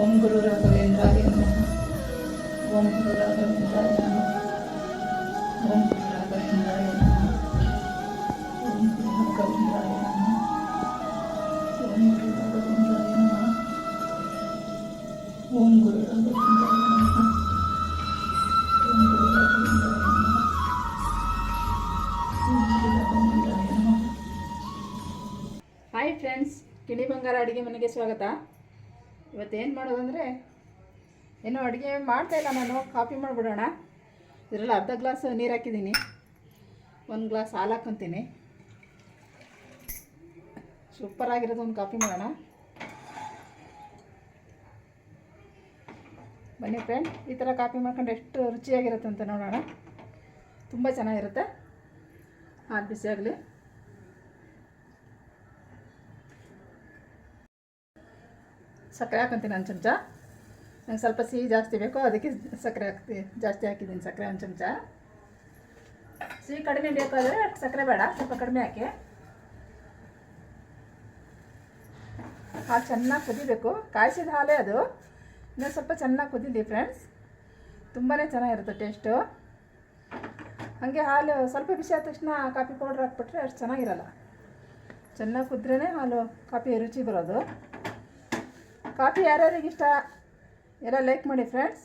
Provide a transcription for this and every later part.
ओम गुरु राघवेंद्राय नमः। ओम गुरु राघवेंद्राय नमः। ओम गुरु राघवेंद्राय नमः। ओम गुरु राघवेंद्राय नमः। ओम गुरु ಇವತ್ತೇನು ಮಾಡೋದಂದರೆ, ಏನೋ ಅಡುಗೆ ಮಾಡ್ತಾಯಿಲ್ಲ ನಾನು, ಕಾಫಿ ಮಾಡಿಬಿಡೋಣ. ಇದರಲ್ಲಿ ಅರ್ಧ ಗ್ಲಾಸ್ ನೀರು ಹಾಕಿದ್ದೀನಿ. ಒಂದು ಗ್ಲಾಸ್ ಹಾಲು ಹಾಕ್ಕೊತೀನಿ ಸೂಪರಾಗಿರೋದು ಒಂದು ಕಾಫಿ ಮಾಡೋಣ. ಬನ್ನಿ ಫ್ರೆಂಡ್ ಈ ಥರ ಕಾಫಿ ಮಾಡ್ಕೊಂಡು ಎಷ್ಟು ರುಚಿಯಾಗಿರುತ್ತೆ ಅಂತ ನೋಡೋಣ. ತುಂಬ ಚೆನ್ನಾಗಿರುತ್ತೆ. ಹಾಲು ಬಿಸಿ ಸಕ್ಕರೆ ಹಾಕೊಂತೀನಿ ಒಂದು ಚಮಚ. ನಂಗೆ ಸ್ವಲ್ಪ ಸಿಹಿ ಜಾಸ್ತಿ ಬೇಕು, ಅದಕ್ಕೆ ಸಕ್ಕರೆ ಹಾಕ್ತಿ, ಜಾಸ್ತಿ ಹಾಕಿದ್ದೀನಿ ಸಕ್ಕರೆ ಒಂದು ಚಮಚ. ಸಿಹಿ ಕಡಿಮೆ ಬೇಕಾದರೆ ಸಕ್ಕರೆ ಬೇಡ, ಸ್ವಲ್ಪ ಕಡಿಮೆ ಹಾಕಿ. ಹಾಲು ಚೆನ್ನಾಗಿ ಕುದಿಬೇಕು. ಕಾಯಿಸಿದ ಹಾಲೇ ಅದು. ಇನ್ನೂ ಸ್ವಲ್ಪ ಚೆನ್ನಾಗಿ ಕುದೀಲಿ ಫ್ರೆಂಡ್ಸ್ ತುಂಬಾ ಚೆನ್ನಾಗಿರುತ್ತೆ ಟೇಸ್ಟು ಹಾಗೆ ಹಾಲು ಸ್ವಲ್ಪ ಬಿಸಿ ಆದ ತಕ್ಷಣ ಕಾಫಿ ಪೌಡ್ರ್ ಹಾಕ್ಬಿಟ್ರೆ ಅಷ್ಟು ಚೆನ್ನಾಗಿರಲ್ಲ. ಚೆನ್ನಾಗಿ ಕುದ್ರೇ ಹಾಲು ಕಾಫಿ ರುಚಿ ಬರೋದು. ಕಾಫಿ ಯಾರ್ಯಾರಿಗೆ ಇಷ್ಟ? ಎಲ್ಲ ಲೈಕ್ ಮಾಡಿ ಫ್ರೆಂಡ್ಸ್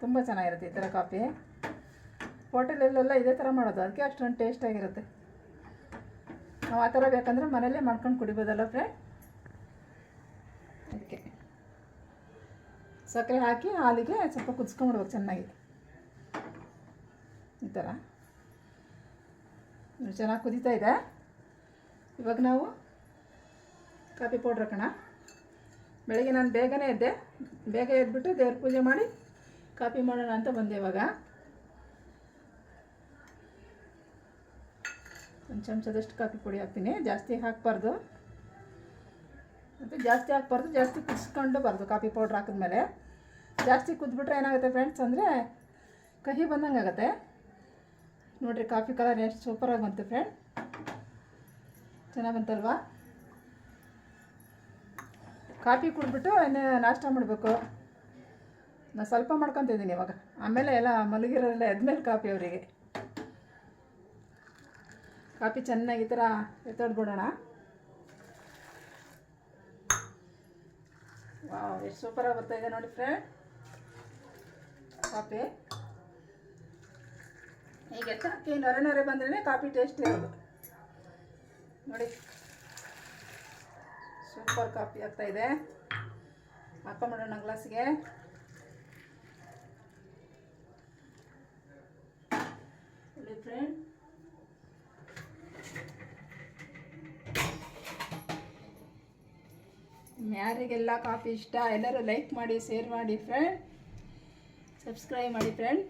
ತುಂಬ ಚೆನ್ನಾಗಿರುತ್ತೆ ಈ ಥರ ಕಾಫಿ. ಹೋಟೆಲಲ್ಲೆಲ್ಲ ಇದೇ ಥರ ಮಾಡೋದು. ಅದಕ್ಕೆ ಅಷ್ಟೊಂದು ಟೇಸ್ಟಾಗಿರುತ್ತೆ ನಾವು ಆ ಥರ ಬೇಕಂದ್ರೆ ಮನೇಲೇ ಮಾಡ್ಕೊಂಡು ಕುಡಿಬೋದಲ್ಲ ಫ್ರೆಂಡ್ ಅದಕ್ಕೆ. ಸಕ್ಕರೆ ಹಾಕಿ ಹಾಲಿಗೆ ಸ್ವಲ್ಪ ಕುದ್ಸ್ಕೊಂಬಿಡ್ಬೇಕು ಚೆನ್ನಾಗಿ. ಈ ಥರ ಚೆನ್ನಾಗಿ ಕುದೀತಾ ಇದೆ. ಇವಾಗ ನಾವು ಕಾಫಿ ಪೌಡ್ರ್ ಹಾಕೋಣ. ಬೆಳಗ್ಗೆ ನಾನು ಬೇಗನೆ ಎದ್ದೆ. ಬೇಗ ಎದ್ಬಿಟ್ಟು ದೇವ್ರ ಪೂಜೆ ಮಾಡಿ ಕಾಫಿ ಮಾಡೋಣ ಅಂತ ಬಂದೆ ಇವಾಗ. ಒಂದು ಚಮಚದಷ್ಟು ಕಾಫಿ ಪುಡಿ ಹಾಕ್ತೀನಿ. ಜಾಸ್ತಿ ಹಾಕಬಾರ್ದು. ಮತ್ತು ಜಾಸ್ತಿ ಹಾಕ್ಬಾರ್ದು, ಜಾಸ್ತಿ ಕುದಿಸ್ಕೊಂಡು ಬಾರ್ದು ಕಾಫಿ ಪೌಡ್ರ್ ಹಾಕಿದ್ಮೇಲೆ. ಜಾಸ್ತಿ ಕುದ್ಬಿಟ್ರೆ ಏನಾಗುತ್ತೆ ಫ್ರೆಂಡ್ಸ್ ಅಂದರೆ ಕಹಿ ಬಂದಂಗೆ ಆಗುತ್ತೆ ನೋಡಿರಿ ಕಾಫಿ ಕಲರ್ ಎಷ್ಟು ಸೂಪರಾಗಿ ಬಂತು ಫ್ರೆಂಡ್ ಚೆನ್ನಾಗಿ ಬಂತಲ್ವಾ ಕಾಫಿ ಕುಡಿಬಿಟ್ಟು ಇನ್ನು ನಾಷ್ಟ ಮಾಡಬೇಕು. ನಾನು ಸ್ವಲ್ಪ ಮಾಡ್ಕೊತಿದ್ದೀನಿ ಇವಾಗ. ಆಮೇಲೆ ಎಲ್ಲ ಮಲಗಿರೋರೆಲ್ಲ ಎದ್ಮೇಲೆ ಕಾಫಿ ಅವರಿಗೆ. ಕಾಫಿ ಚೆನ್ನಾಗಿ ಈ ಥರ ಎತ್ತೊಡ್ಬಿಡೋಣ. ವಾವ್, ಎಷ್ಟು ಸೂಪರಾಗಿ ಇದೆ ನೋಡಿ ಫ್ರೆಂಡ್. ಕಾಫಿ. ಈಗ ಎತ್ತಕ್ಕೆ ನೊರೆ ನೊರೆ ಬಂದ್ರೇ ಕಾಫಿ ಟೇಸ್ಟ್ ಇರೋದು. ನೋಡಿ. ಸೂಪರ್ ಕಾಫಿ ಆಗ್ತಾ ಇದೆ. ಹಾಕೊಂಬಿಡೋಣ ಗ್ಲಾಸ್ಗೆ. ನೋಡಿ ಫ್ರೆಂಡ್ ಯಾರಿಗೆಲ್ಲ ಕಾಫಿ ಇಷ್ಟ ಎಲ್ಲರೂ ಲೈಕ್ ಮಾಡಿ ಶೇರ್ ಮಾಡಿ ಫ್ರೆಂಡ್ ಸಬ್ಸ್ಕ್ರೈಬ್ ಮಾಡಿ ಫ್ರೆಂಡ್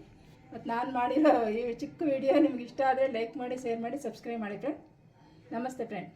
ಮತ್ತು ನಾನು ಮಾಡಿರೋ ಈ ಚಿಕ್ಕ ವಿಡಿಯೋ ನಿಮ್ಗೆ ಇಷ್ಟ ಆದರೆ ಲೈಕ್ ಮಾಡಿ ಶೇರ್ ಮಾಡಿ ಸಬ್ಸ್ಕ್ರೈಬ್ ಮಾಡಿ ಫ್ರೆಂಡ್ నమస్తే ఫ్రెండ్.